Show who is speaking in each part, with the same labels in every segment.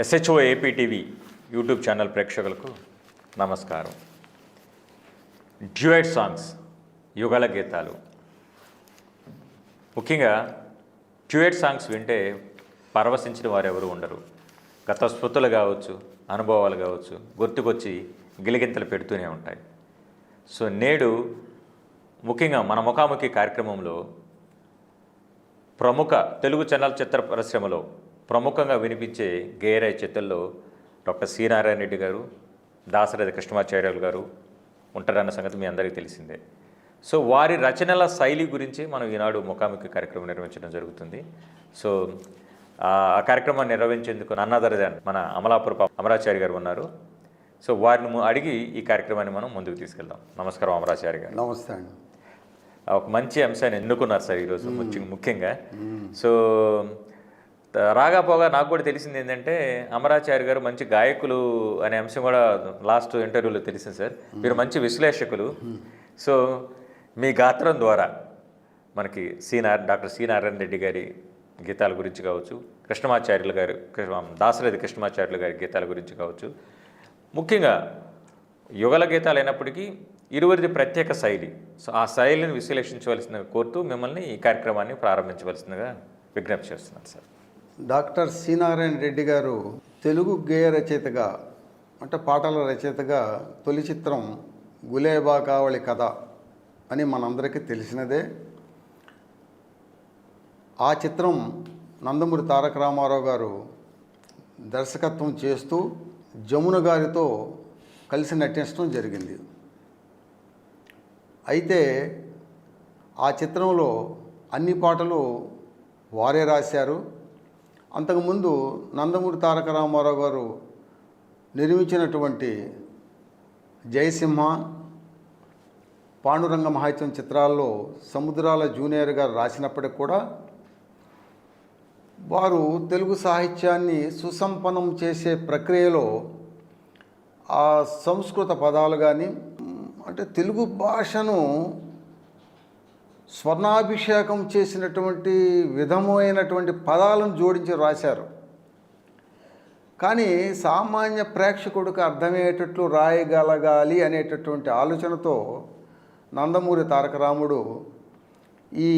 Speaker 1: SHO APTV YouTube channel ప్రేక్షకులకు నమస్కారం. Duet songs యుగల గీతాలు. ముఖ్యంగా డ్యూయట్ సాంగ్స్ వింటే పరవశించిన వారు ఎవరు ఉండరు. గత స్మృతులు కావచ్చు అనుభవాలు కావచ్చు గుర్తుకొచ్చి గిలిగింతలు పెడుతూనే ఉంటాయి. సో నేడు ముఖ్యంగా మన ముఖాముఖి కార్యక్రమంలో ప్రముఖ తెలుగు చలనచిత్ర పరిశ్రమలో ప్రముఖంగా వినిపించే గేయ చిత్రల్లో డాక్టర్ సి నారాయణ రెడ్డి గారు దాసరథి కృష్ణమాచార్యులు గారు ఉంటారన్న సంగతి మీ అందరికీ తెలిసిందే. సో వారి రచనల శైలి గురించి మనం ఈనాడు ముఖాముఖి కార్యక్రమం నిర్వహించడం జరుగుతుంది. సో ఆ కార్యక్రమాన్ని నిర్వహించేందుకు నన్నాదరదాన్ మన అమలాపురపు అమరాచారి గారు ఉన్నారు. సో వారిని అడిగి ఈ కార్యక్రమాన్ని మనం ముందుకు తీసుకెళ్దాం. నమస్కారం అమరాచారి గారు.
Speaker 2: నమస్తే అండి.
Speaker 1: ఒక మంచి అంశాన్ని ఎన్నుకున్నారు సార్ ఈరోజు ముఖ్య- ముఖ్యంగా. సో రాగా పోగా నాకు కూడా తెలిసింది ఏంటంటే అమరాచార్య గారు మంచి గాయకులు అనే అంశం కూడా లాస్ట్ ఇంటర్వ్యూలో తెలిసింది సార్. మీరు మంచి విశ్లేషకులు. సో మీ గాత్రం ద్వారా మనకి సీనార్ డాక్టర్ సి నారాయణ రెడ్డి గారి గీతాల గురించి కావచ్చు కృష్ణమాచార్యులు గారు దాసరథి కృష్ణమాచార్యులు గారి గీతాల గురించి కావచ్చు. ముఖ్యంగా యుగల గీతాలు అయినప్పటికీ ఇరువురిది ప్రత్యేక శైలి. సో ఆ శైలిని విశ్లేషించవలసిందిగా కోరుతూ మిమ్మల్ని ఈ కార్యక్రమాన్ని ప్రారంభించవలసిందిగా విజ్ఞప్తి చేస్తున్నాను sir.
Speaker 2: Doctor C Narayana Reddy garu Telugu గేయ రచయితగా అంటే పాటల రచయితగా తొలి చిత్రం గులేబా కావళి కథ అని మనందరికీ తెలిసినదే. ఆ చిత్రం నందమూరి తారక రామారావు గారు దర్శకత్వం చేస్తూ జమున గారితో కలిసి నటించడం జరిగింది. అయితే ఆ చిత్రంలో అన్ని పాటలు వారే రాశారు. అంతకుముందు నందమూరి తారక రామారావు గారు నిర్మించినటువంటి జయసింహ పాండురంగ మహాత్యం చిత్రాల్లో సముద్రాల జూనియర్ గారు రాసినప్పటికి కూడా వారు తెలుగు సాహిత్యాన్ని సుసంపన్నం చేసే ప్రక్రియలో ఆ సంస్కృత పదాలు కానీ అంటే తెలుగు భాషను స్వర్ణాభిషేకం చేసినటువంటి విధమైనటువంటి పదాలను జోడించి రాశారు. కానీ సామాన్య ప్రేక్షకుడికి అర్థమయ్యేటట్లు రాయగలగాలి అనేటటువంటి ఆలోచనతో నందమూరి తారక రాముడు ఈ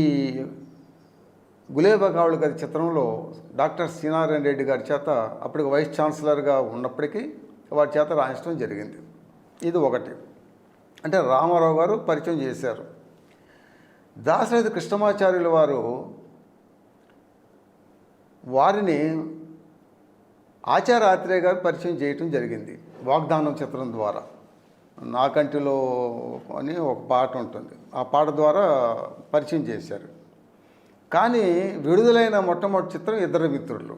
Speaker 2: గులేబగావుడు గారి చిత్రంలో డాక్టర్ శ్రీనారాయణ రెడ్డి గారి చేత అప్పటికి వైస్ ఛాన్సలర్గా ఉన్నప్పటికీ వారి చేత రాయించడం జరిగింది. ఇది ఒకటి. అంటే రామారావు గారు పరిచయం చేశారు. దాశరథి కృష్ణమాచార్యుల వారు వారిని ఆచార్య గారు పరిచయం చేయటం జరిగింది వాగ్దానం చిత్రం ద్వారా. నాకంటిలో అని ఒక పాట ఉంటుంది. ఆ పాట ద్వారా పరిచయం చేశారు. కానీ విడుదలైన మొట్టమొదటి చిత్రం ఇద్దరు మిత్రులు.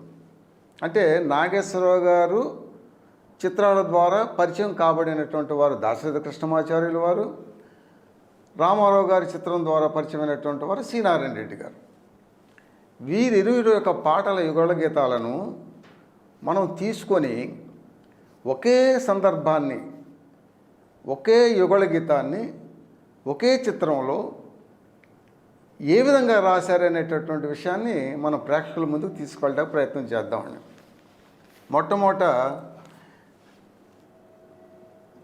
Speaker 2: అంటే నాగేశ్వరరావు గారు చిత్రాల ద్వారా పరిచయం కాబడినటువంటి వారు దాశరథ కృష్ణమాచార్యులు వారు రామారావు గారి చిత్రం ద్వారా పరిచయమైనటువంటి వారు సీనారాయణ రెడ్డి గారు. వీరిరువురు యొక్క పాటల యుగళ గీతాలను మనం తీసుకొని ఒకే సందర్భాన్ని ఒకే యుగళ గీతాన్ని ఒకే చిత్రంలో ఏ విధంగా రాశారనేటటువంటి విషయాన్ని మనం ప్రేక్షకుల ముందుకు తీసుకెళ్ళడానికి ప్రయత్నం చేద్దామండి. మొట్టమొదట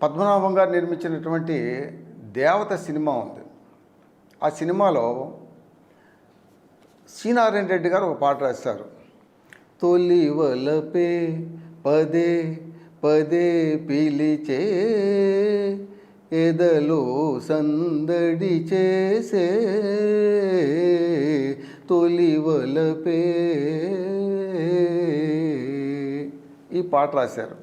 Speaker 2: పద్మనాభం గారు నిర్మించినటువంటి దేవత సినిమా ఉంది. ఆ సినిమాలో సీనారాయణ రెడ్డి గారు ఒక పాట రాశారు. తొలి వలపే పదే పదే పిలిచే ఎదలో సందడి చేసే తొలి వలపే. ఈ పాట రాశారు.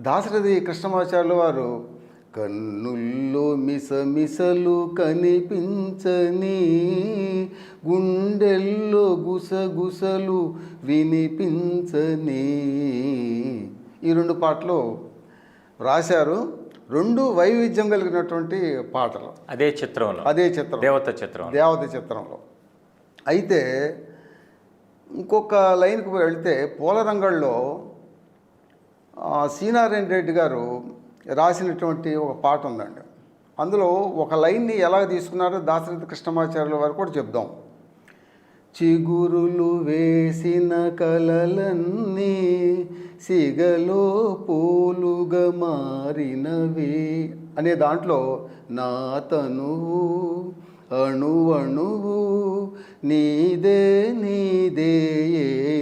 Speaker 2: దాశరథి కృష్ణమాచార్యులు వారు కన్నుల్లో మిసమిసలు కనిపించని గుండెల్లో గుసగుసలు వినిపించని. ఈ రెండు పాటలు రాశారు. రెండు వైవిధ్యం కలిగినటువంటి పాటలు.
Speaker 1: అదే చిత్రంలో.
Speaker 2: అదే చిత్రం.
Speaker 1: దేవత చిత్రం
Speaker 2: దేవత చిత్రంలో. అయితే ఇంకొక లైన్కి వెళ్తే పూలరంగల్లో సీనారాయణ రెడ్డి గారు రాసినటువంటి ఒక పాట ఉందండి. అందులో ఒక లైన్ని ఎలా తీసుకున్నారో దాశరథి కృష్ణమాచార్యుల వారు కూడా చెప్దాం. చిగురులు వేసిన కలలన్నీ సిగలో పూలుగా మారినవి అనే దాంట్లో నా తనువు అణువణువు నీదే నీదే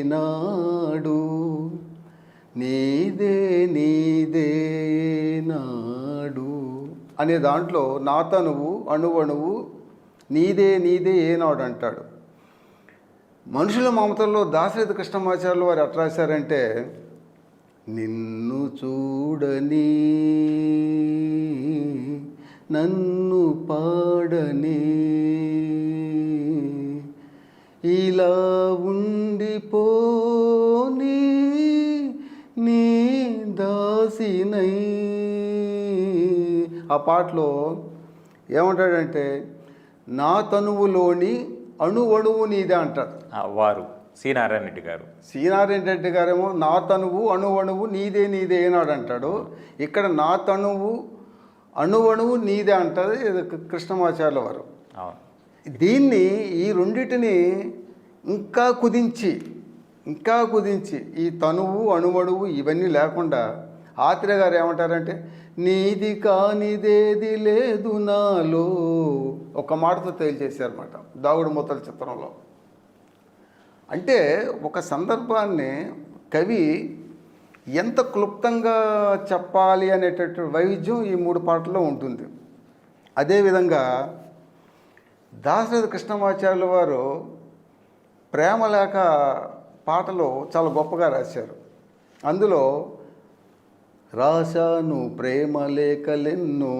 Speaker 2: నాడు అనే దాంట్లో నాతనువు అణువణువు నీదే నీదే ఏనాడు అంటాడు. మనుషుల మమతల్లో దాశరథి కృష్ణమాచార్యులు వారు ఎట్లా రాశారంటే నిన్ను చూడని నన్ను పాడని ఇలా ఉండిపోని నీ దాసినై ఆ పాటలో ఏమంటాడంటే నా తనువులోని అణు అణువు నీదే అంటాడు
Speaker 1: ఆ, వారు సి నారాయణ రెడ్డి గారు.
Speaker 2: శ్రీనారాయణ రెడ్డి గారేమో నా తనువు అణువణువు నీదే నీదే ఏనాడు అంటాడు. ఇక్కడ నా తనువు అణువణువు నీదే అంటారు ఇది కృష్ణమాచార్యుల వారు. దీన్ని ఈ రెండిటిని ఇంకా కుదించి ఇంకా కుదించి ఈ తనువు అణువణువు ఇవన్నీ లేకుండా ఆత్రేయ గారు ఏమంటారంటే నీది కానిదేది లేదు నాలో. ఒక మాటతో తేల్చేశారన్నమాట దాగుడు మూతల చిత్రంలో. అంటే ఒక సందర్భాన్ని కవి ఎంత క్లుప్తంగా చెప్పాలి అనేటటువంటి వైవిధ్యం ఈ మూడు పాటల్లో ఉంటుంది. అదేవిధంగా దాశరథ కృష్ణమాచార్యుల వారు ప్రేమ లేక పాటలు చాలా గొప్పగా రాశారు. అందులో రాశాను ప్రేమ లేఖలెన్నో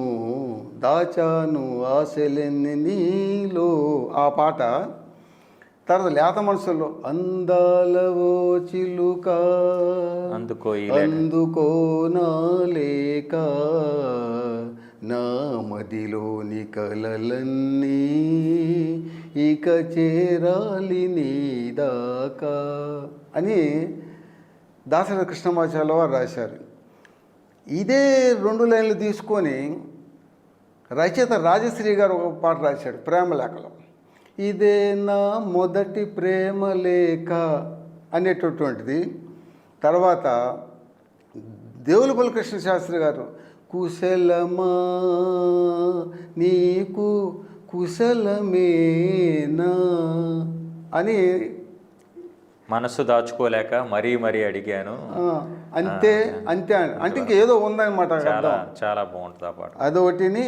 Speaker 2: దాచాను ఆశలెన్ని నీలో. ఆ పాట తర్వాత లేత మనసులో అందాలవో చిలుక.
Speaker 1: అందుకో.
Speaker 2: అందుకో నా లేక నా మదిలోని కలలన్నీ ఇక చేరాలి నీ దాకా అని దాసరి కృష్ణమాచార్య వారు రాశారు. ఇదే రెండు లైన్లు తీసుకొని రచయిత రాజశ్రీ గారు ఒక పాట రాశాడు ప్రేమలేఖలో ఇదే నా మొదటి ప్రేమలేఖ అనేటటువంటిది. తర్వాత దేవులపల్లి కృష్ణ శాస్త్రి గారు కుశలమా నీకు కుశలమేనా అని
Speaker 1: మనసు దాచుకోలేక మరీ మరీ అడిగాను.
Speaker 2: అంతే అంతే. అంటే ఇంకేదో ఉందన్నమాట
Speaker 1: చాలా చాలా బాగుంటుంది ఆ పాట.
Speaker 2: అదొకటిని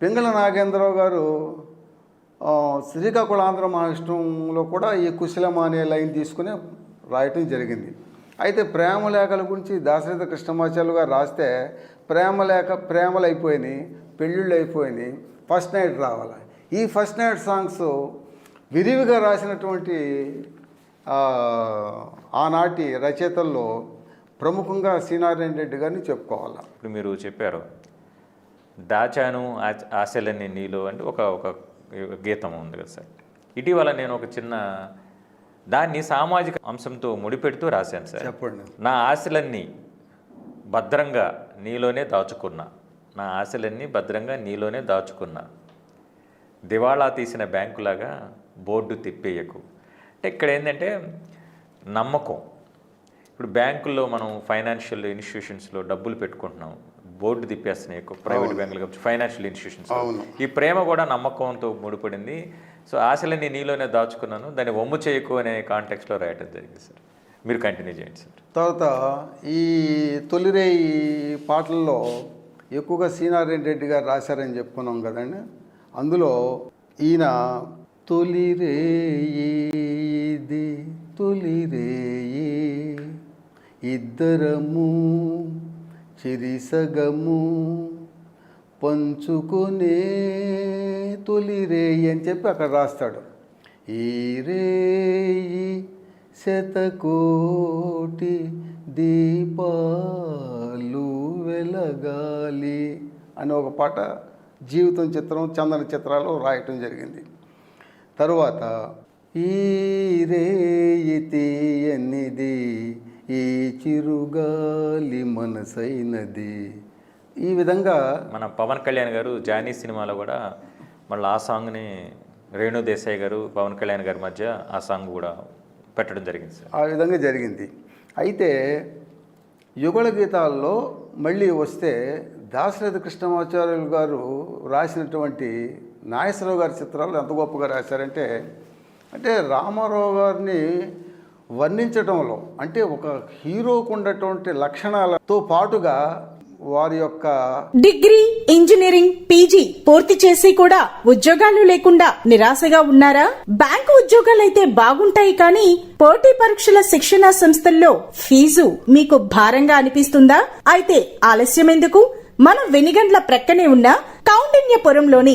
Speaker 2: పింగళ నాగేంద్రరావు గారు ఆ, శ్రీకాకుళం ఆంధ్ర మహారాష్ట్రంలో కూడా ఈ కుశలం అనే లైన్ తీసుకుని రాయటం జరిగింది. అయితే ప్రేమ లేఖల గురించి దాశరథ కృష్ణమాచార్యులు గారు రాస్తే ప్రేమ లేఖ ప్రేమలు అయిపోయినాయి పెళ్ళిళ్ళు అయిపోయినాయి ఫస్ట్ నైట్ రావాలి? ఈ ఫస్ట్ నైట్ సాంగ్స్ విరివిగా రాసినటువంటి ఆనాటి రచయితల్లో ప్రముఖంగా శ్రీనారాయణ రెడ్డి గారిని చెప్పుకోవాలి.
Speaker 1: ఇప్పుడు మీరు చెప్పారు దాచాను ఆ- ఆశలన్నీ నీలో అంటే ఒక ఒక గీతం ఉంది కదా సార్. ఇటీవల నేను ఒక చిన్న దాన్ని సామాజిక అంశంతో ముడిపెడుతూ రాశాను సార్.
Speaker 2: చెప్పండి.
Speaker 1: నా ఆశలన్నీ భద్రంగా నీలోనే దాచుకున్నా. నా ఆశలన్నీ భద్రంగా నీలోనే దాచుకున్నా. దివాళా తీసిన బ్యాంకులాగా బోర్డు తిప్పేయకు. అంటే ఇక్కడ ఏంటంటే నమ్మకం. ఇప్పుడు బ్యాంకుల్లో మనం ఫైనాన్షియల్ ఇన్స్టిట్యూషన్స్లో డబ్బులు పెట్టుకుంటున్నాం. బోర్డు తిప్పేస్తున్నాయి ఎక్కువ ప్రైవేట్ బ్యాంకులు కావచ్చు ఫైనాన్షియల్ ఇన్స్టిట్యూషన్స్. ఈ ప్రేమ కూడా నమ్మకంతో ముడిపడింది. సో ఆశలన్నీ నీలోనే దాచుకున్నాను దాన్ని వమ్ము చేయకు అనే కాంటెక్స్లో రాయటం జరిగింది సార్. మీరు కంటిన్యూ చేయండి సార్.
Speaker 2: తర్వాత ఈ తొలిరేయి పాటల్లో ఎక్కువగా సీనారాయణ రెడ్డి గారు రాశారని చెప్పుకున్నాం కదండి. అందులో ఈయన ఇది తొలిరేయి ఇద్దరము చిరిసగము పంచుకునే తొలిరేయి అని చెప్పి అక్కడ రాస్తాడు. ఈ రేయి శతకోటి దీపాలు వెలగాలి అని ఒక పాట జీవితం చిత్రం చందన చిత్రాలు రాయటం జరిగింది. తరువాత ఈ రేయి తీయనిది ఈ చిరుగాలి మనసైనది. ఈ విధంగా
Speaker 1: మన పవన్ కళ్యాణ్ గారు జానీ సినిమాలో కూడా మళ్ళీ ఆ సాంగ్ని రేణు దేశాయ్ గారు పవన్ కళ్యాణ్ గారి మధ్య ఆ సాంగ్ కూడా పెట్టడం జరిగింది సార్.
Speaker 2: ఆ విధంగా జరిగింది. అయితే యుగళ గీతాల్లో మళ్ళీ వస్తే దాశరథి కృష్ణమాచార్యులు గారు రాసినటువంటి నాగేశ్వరరావు గారి చిత్రాలు ఎంత గొప్పగా రాశారంటే అంటే రామారావు గారిని వర్ణించడంలో అంటే ఒక హీరోకు ఉన్నటువంటి లక్షణాలతో పాటుగా వారి యొక్క
Speaker 3: డిగ్రీ ఇంజనీరింగ్ పీజీ పూర్తి చేసి కూడా ఉద్యోగాలు లేకుండా నిరాశగా ఉన్నారా? బ్యాంకు ఉద్యోగాలైతే బాగుంటాయి కానీ పోటీ పరీక్షల శిక్షణ సంస్థల్లో ఫీజు మీకు భారంగా అనిపిస్తుందా? అయితే ఆలస్యం ఎందుకు మన వెనిగండ్ల ప్రక్కనే ఉన్న కౌండిన్యపురంలోని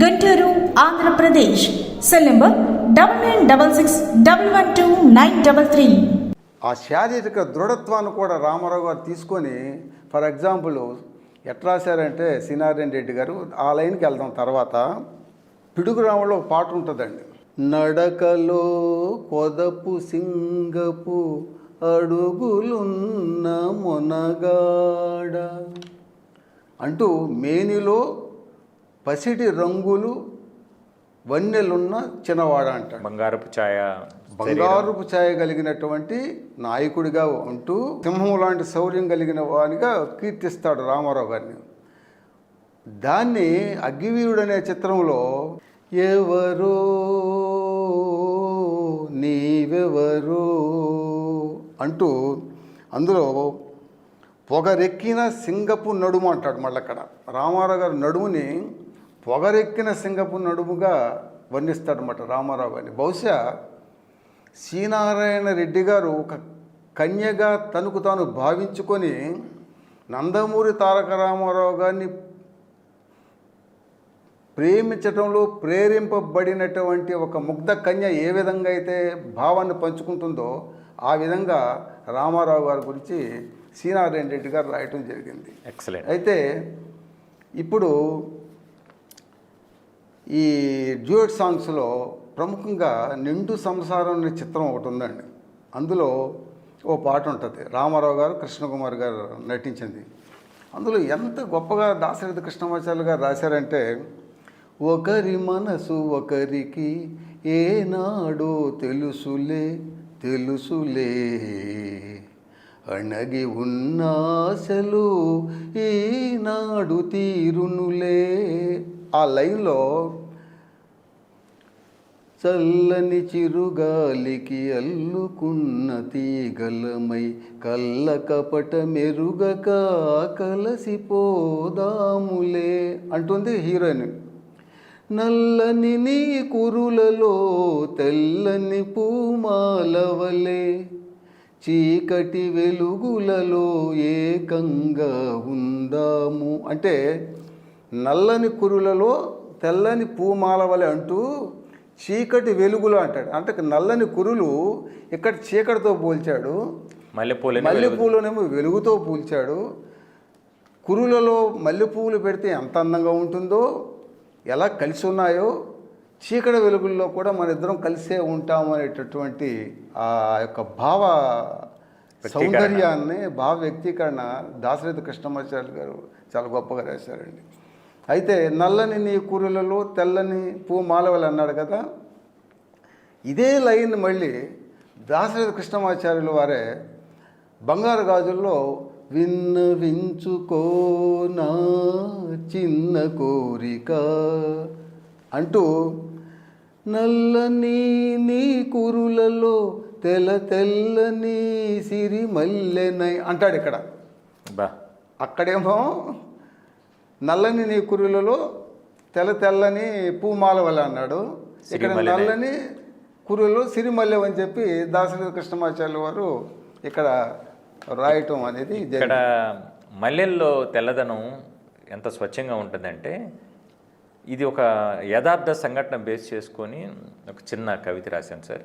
Speaker 3: Guntur Andhra Pradesh. Cell number double nine double six double one two nine double three.
Speaker 2: ఆ శారీరక దృఢత్వాన్ని కూడా రామారావు గారు తీసుకొని ఫర్ ఎగ్జాంపుల్ ఎట్లా రాశారంటే సినారెడ్డి రెడ్డి గారు ఆ లైన్కి వెళ్దాం తర్వాత. పిడుగురాములో ఒక పాట ఉంటుందండి. నడకలో కొదపు సింగపు అడుగులున్న మొనగాడ అంటూ మేనిలో పసిడి రంగులు వన్నెలున్న చిన్నవాడ అంటాడు.
Speaker 1: బంగారపు ఛాయ
Speaker 2: బంగారుపు ఛాయ కలిగినటువంటి నాయకుడిగా ఉంటూ సింహం లాంటి శౌర్యం కలిగిన వానిగా కీర్తిస్తాడు రామారావు గారిని. దాన్ని అగ్గివీరుడు అనే చిత్రంలో ఎవరో నీవెవరో అంటూ అందులో పొగరెక్కిన సింగపు నడుము అంటాడు మళ్ళీ అక్కడ రామారావు గారు నడుముని పొగరెక్కిన సింగపు నడుముగా వర్ణిస్తాడనమాట రామారావు గారిని. బహుశా శ్రీనారాయణ రెడ్డి గారు ఒక కన్యగా తనకు తాను భావించుకొని నందమూరి తారక రామారావు గారిని ప్రేమించటంలో ప్రేరింపబడినటువంటి ఒక ముగ్ధ కన్య ఏ విధంగా అయితే భావాన్ని పంచుకుంటుందో ఆ విధంగా రామారావు గారి గురించి శ్రీనారాయణ రెడ్డి గారు రాయటం జరిగింది.
Speaker 1: ఎక్సలెంట్
Speaker 2: అయితే ఇప్పుడు ఈ డ్యూయట్ సాంగ్స్లో ప్రముఖంగా నిండు సంసారం అనే చిత్రం ఒకటి ఉందండి. అందులో ఓ పాట ఉంటుంది. రామారావు గారు కృష్ణకుమార్ గారు నటించింది. అందులో ఎంత గొప్పగా దాశరథి కృష్ణమాచార్యులు గారు రాశారంటే ఒకరి మనసు ఒకరికి ఏనాడో తెలుసులే తెలుసులే. అణగి ఉన్నాసలు ఈనాడు తీరునులే. ఆ లైన్లో చల్లని చిరుగాలికి అల్లుకున్న తీగలమై కళ్ళ కపట మెరుగక కలసిపోదాములే అంటుంది హీరోయిన్. నల్లని నీ కురులలో తెల్లని పూమాలవలే చీకటి వెలుగులలో ఏకంగా ఉందాము. అంటే నల్లని కురులలో తెల్లని పూమాల వలె అంటూ చీకటి వెలుగులు అంటాడు. అంటే నల్లని కురులు ఇక్కడ చీకటితో పోల్చాడు.
Speaker 1: మల్లెపూలని
Speaker 2: మల్లెపూలోనేమో వెలుగుతో పూల్చాడు. కురులలో మల్లెపూలు పెడితే ఎంత అందంగా ఉంటుందో ఎలా కలిసి ఉన్నాయో చీకటి వెలుగుల్లో కూడా మన ఇద్దరం కలిసే ఉంటాము అనేటటువంటి ఆ యొక్క భావ సౌందర్యాన్ని భావ వ్యక్తీకరణ దాశరథి కృష్ణమాచార్య గారు చాలా గొప్పగా రాశారండి. అయితే నల్లని నీ కూరలలో తెల్లని పూ మాలవలు అన్నాడు కదా. ఇదే లైన్ మళ్ళీ దాశరథి కృష్ణమాచార్యుల వారే బంగారు గాజుల్లో విన్నవించుకో నా చిన్న కోరిక అంటూ నల్లని నీ కురులలో తెల్ల తెల్లని సిరి మల్లెనై అంటాడు ఇక్కడ.
Speaker 1: బా.
Speaker 2: అక్కడేమో నల్లని నీ కురులలో తెల్ల తెల్లని పూమాల వల్ల అన్నాడు. ఇక్కడ. నల్లని కురులలో సిరిమల్లెం అని చెప్పి దాసరి కృష్ణమాచార్యుల వారు ఇక్కడ రాయటం అనేది
Speaker 1: ఇక్కడ మల్లెల్లో తెల్లదనం ఎంత స్వచ్ఛంగా ఉంటుందంటే ఇది ఒక యథార్థ సంఘటన బేస్ చేసుకొని ఒక చిన్న కవిత రాశాను సార్.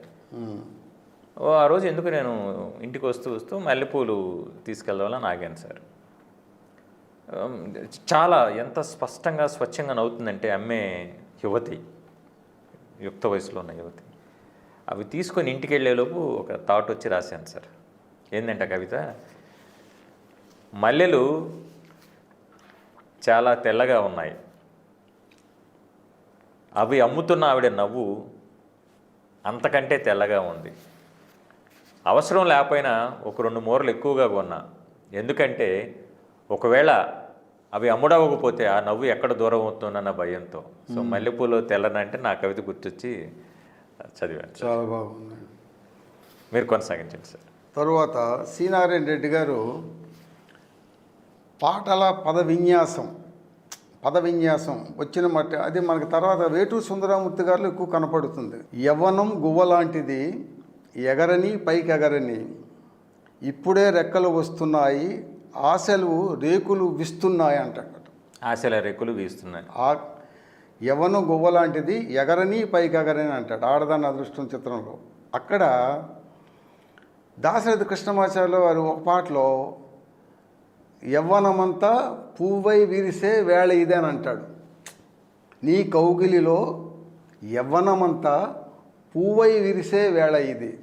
Speaker 1: ఆ రోజు ఎందుకు నేను ఇంటికి వస్తూ వస్తూ మల్లెపూలు తీసుకెళ్దామని ఆగాను సార్. చాలా ఎంత స్పష్టంగా స్వచ్ఛంగా నవ్వుతుందంటే అమ్మే యువతి యుక్త వయసులో ఉన్న యువతి. అవి తీసుకొని ఇంటికి వెళ్ళేలోపు ఒక థాట్ వచ్చి రాశాను సార్. ఏంటంటే ఆ కవిత? మల్లెలు చాలా తెల్లగా ఉన్నాయి. అవి అమ్ముతున్న ఆవిడ నవ్వు అంతకంటే తెల్లగా ఉంది. అవసరం లేకపోయినా ఒక రెండు మూరలు ఎక్కువగా కొన్నా. ఎందుకంటే ఒకవేళ అవి అమ్ముడవ్వకపోతే ఆ నవ్వు ఎక్కడ దూరం అవుతుందన్న భయంతో. సో మల్లెపూలు తెల్లనంటే నా కవిత గుర్తొచ్చి చదివాను.
Speaker 2: చాలా బాగుంది.
Speaker 1: మీరు కొనసాగించండి సార్.
Speaker 2: తరువాత సీనారాయణ రెడ్డి గారు పాటల పద విన్యాసం పద విన్యాసం వచ్చిన మట్టి అది మనకి తర్వాత వేటూరు సుందరమూర్తి గారిలో ఎక్కువ కనపడుతుంది. యవ్వనం గువ్వ లాంటిది ఎగరని పైకి ఎగరని ఇప్పుడే రెక్కలు వస్తున్నాయి ఆశలు రేకులు విస్తున్నాయి అంటాడు.
Speaker 1: ఆశల రేకులు వీస్తున్నాయి.
Speaker 2: ఆ యవ్వనం గువ్వ లాంటిది ఎగరని పైకి ఎగరని అంటాడు. ఆడదాని అదృష్టం చిత్రంలో. అక్కడ దాశరథి కృష్ణమాచార్యుల వారు ఒక పాటలో యవ్వనమంతా పువ్వై విరిసే వేళ ఇదే అని అంటాడు. నీ కౌగిలిలో యవ్వనమంతా పువ్వై విరిసే వేళ ఇది.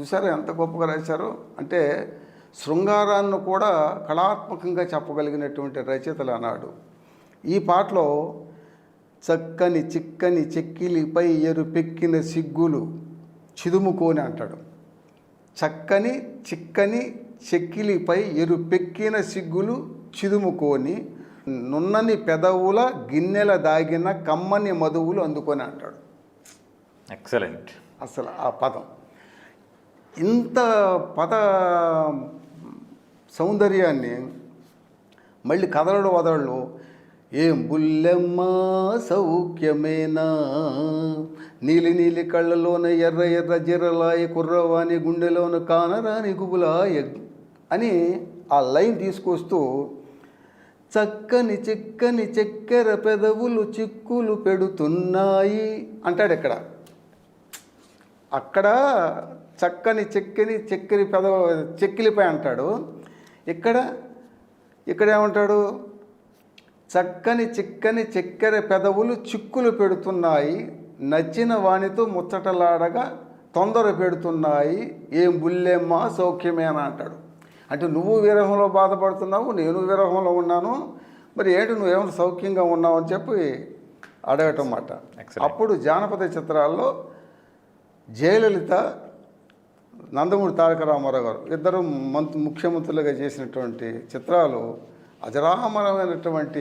Speaker 2: చూసారా ఎంత గొప్పగా రాశారు? అంటే శృంగారాన్ని కూడా కళాత్మకంగా చెప్పగలిగినటువంటి రచయితలు అన్నాడు ఈ పాటలో చక్కని చిక్కని చెక్కిలిపై ఎరుపెక్కిన సిగ్గులు చిదుముకోని అంటాడు. చక్కని చిక్కని చెక్కిలిపై ఎరుపెక్కిన సిగ్గులు చిదుముకొని నున్నని పెదవుల గిన్నెల దాగిన కమ్మని మధువులు అందుకొని అంటాడు.
Speaker 1: ఎక్సలెంట్
Speaker 2: అసలు ఆ పదం. ఇంత పద సౌందర్యాన్ని మళ్ళీ కదలడు వదలడు ఏం బుల్లెమ్మ సౌఖ్యమేనా? నీలి నీలి కళ్ళలోన ఎర్ర ఎర్ర జిర్రలాయ కుర్రవాని గుండెలోన కానరాని గుబులాయ అని ఆ లైన్ తీసుకొస్తూ చక్కని చిక్కని చక్కెర పెదవులు చిక్కులు పెడుతున్నాయి అంటాడు ఇక్కడ. అక్కడ చక్కని చెక్కని చెక్కని పెదవ చెక్కిలిపై అంటాడు. ఇక్కడ ఇక్కడ ఏమంటాడు? చక్కని చిక్కని చక్కెర పెదవులు చిక్కులు పెడుతున్నాయి. నచ్చిన వానితో ముచ్చటలాడగా తొందర పెడుతున్నాయి. ఏం బుల్లెమ్మ సౌఖ్యమే అని అంటాడు. అంటే నువ్వు విరహంలో బాధపడుతున్నావు నేను విరహంలో ఉన్నాను. మరి ఏంటి నువ్వేమైనా సౌఖ్యంగా ఉన్నావు అని చెప్పి అడగటం మాట. అప్పుడు జానపద చిత్రాల్లో జయలలిత నందమూరి తారక రామారావు గారు ఇద్దరు మంత్ ముఖ్యమంత్రులుగా చేసినటువంటి చిత్రాలు అజరామరమైనటువంటి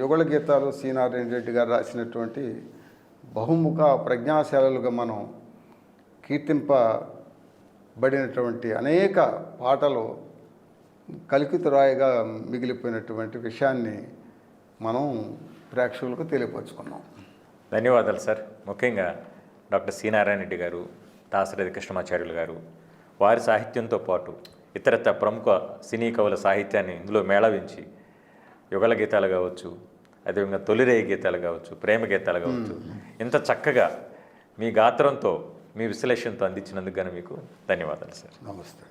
Speaker 2: యుగళ గీతాలు సీనారాయణ రెడ్డి గారు రాసినటువంటి బహుముఖ ప్రజ్ఞాశాలలుగా మనం కీర్తింపబడినటువంటి అనేక పాటలు కలికితురాయిగా మిగిలిపోయినటువంటి విషయాన్ని మనం ప్రేక్షకులకు తెలియపరుచుకున్నాం.
Speaker 1: ధన్యవాదాలు సార్. ముఖ్యంగా డాక్టర్ సీనారాయణ రెడ్డి గారు దాసరథి కృష్ణమాచార్యులు గారు. వారి సాహిత్యంతో పాటు ఇతరత్ర ప్రముఖ సినీ కవుల సాహిత్యాన్ని ఇందులో మేళవించి యుగల గీతాలు కావచ్చు అదేవిధంగా తొలిరేయి గీతాలు కావచ్చు ప్రేమ గీతాలు కావచ్చు ఇంత చక్కగా మీ గాత్రంతో మీ విశ్లేషణతో అందించినందుకు గాను మీకు ధన్యవాదాలు సార్.
Speaker 2: నమస్తే.